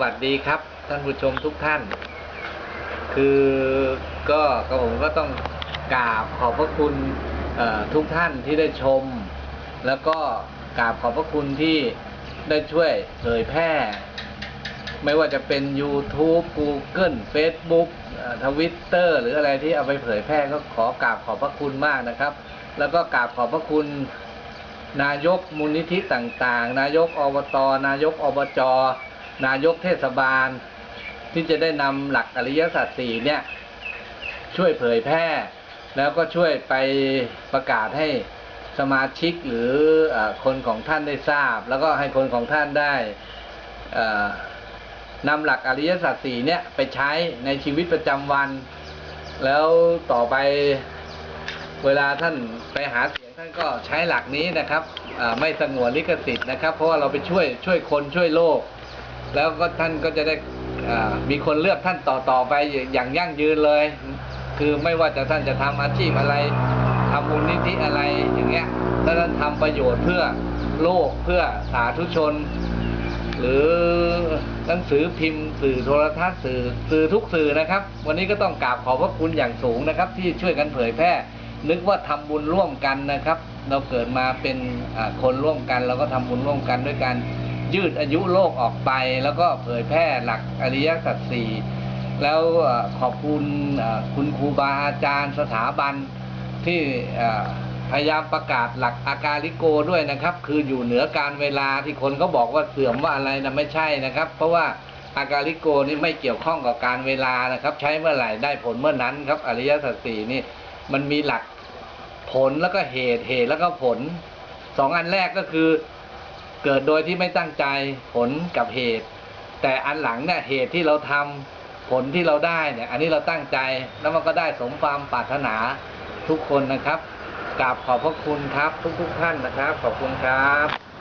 วัสดีครับ ท่านผู้ชมทุกท่าน คือก็กผมก็ต้องกราบขอบพระคุณทุกท่านที่ได้ชม แล้วก็กราบขอบพระคุณที่ได้ช่วยเผยแพร่ ไม่ว่าจะเป็น YouTube Google Facebook ทวิตเตอร์หรืออะไรที่เอาไปเผยแพร่ก็ขอกราบขอบพระคุณมากนะครับ แล้วก็กราบขอบพระคุณ นายกมูลนิธิต่างๆ นายกอบต นายกอบจ นายกเทศบาล ที่จะได้นำหลักอริยสัจสี่เนี่ยช่วยเผยแพร่ แล้วก็ช่วยไปประกาศให้สมาชิกหรืออคนของท่านได้ทราบ แล้วก็ให้คนของท่านได้นำหลักอริยสัจสี่เนี่ยไปใช้ในชีวิตประจำวัน แล้วต่อไปเวลาท่านไปหาเสียงท่านก็ใช้หลักนี้นะครับไม่สงวนลิขสิทธิ์นะครับ เพราะว่าเราไปช่วยช่วยคนช่วยโลก แล้วก็ท่านก็จะได้มีคนเลือกท่านต่อต่อไปอย่างยั่งยืนเลย คือไม่ว่าจะท่านจะทำอาชีพอะไรทำมูลนิธิอะไรอย่างเงี้ยถ้าท่านทำประโยชน์เพื่อโลกเพื่อสาธุชน หรือหนังสือพิมพ์ สื่อโทรทัศน์สื่อสื่อทุกสื่อนะครับ วันนี้ก็ต้องกราบขอบพระคุณอย่างสูงนะครับ ที่ช่วยกันเผยแพร่ นึกว่าทำบุญร่วมกันนะครับ เราเกิดมาเป็นคนร่วมกัน เราก็ทำบุญร่วมกันด้วยการ ยืดอายุโลกออกไป แล้วก็เผยแพร่หลักอริยสัจสี่แล้วขอบคุณคุณครูบาอาจารย์สถาบันที่พยายามประกาศหลักอาการลิโกด้วยนะครับ คืออยู่เหนือการเวลาที่คนเขาบอกว่าเสื่อมว่าอะไรนะไม่ใช่นะครับ เพราะว่าอาการลิโกนี่ไม่เกี่ยวข้องกับการเวลานะครับ ใช้เมื่อไหร่ได้ผลเมื่อนั้นครับ อริยสัจสี่นี่มันมีหลักผลแล้วก็เหตุเหตุแล้วก็ผลสองอันแรกก็คือ เกิดโดยที่ไม่ตั้งใจผลกับเหตุ แต่อันหลังเนี่ยเหตุที่เราทำผลที่เราได้เนี่ย อันนี้เราตั้งใจแล้วมันก็ได้สมความปรารถนาทุกคนนะครับกราบขอบพระคุณครับ ทุกๆท่านนะครับ ขอบคุณครับ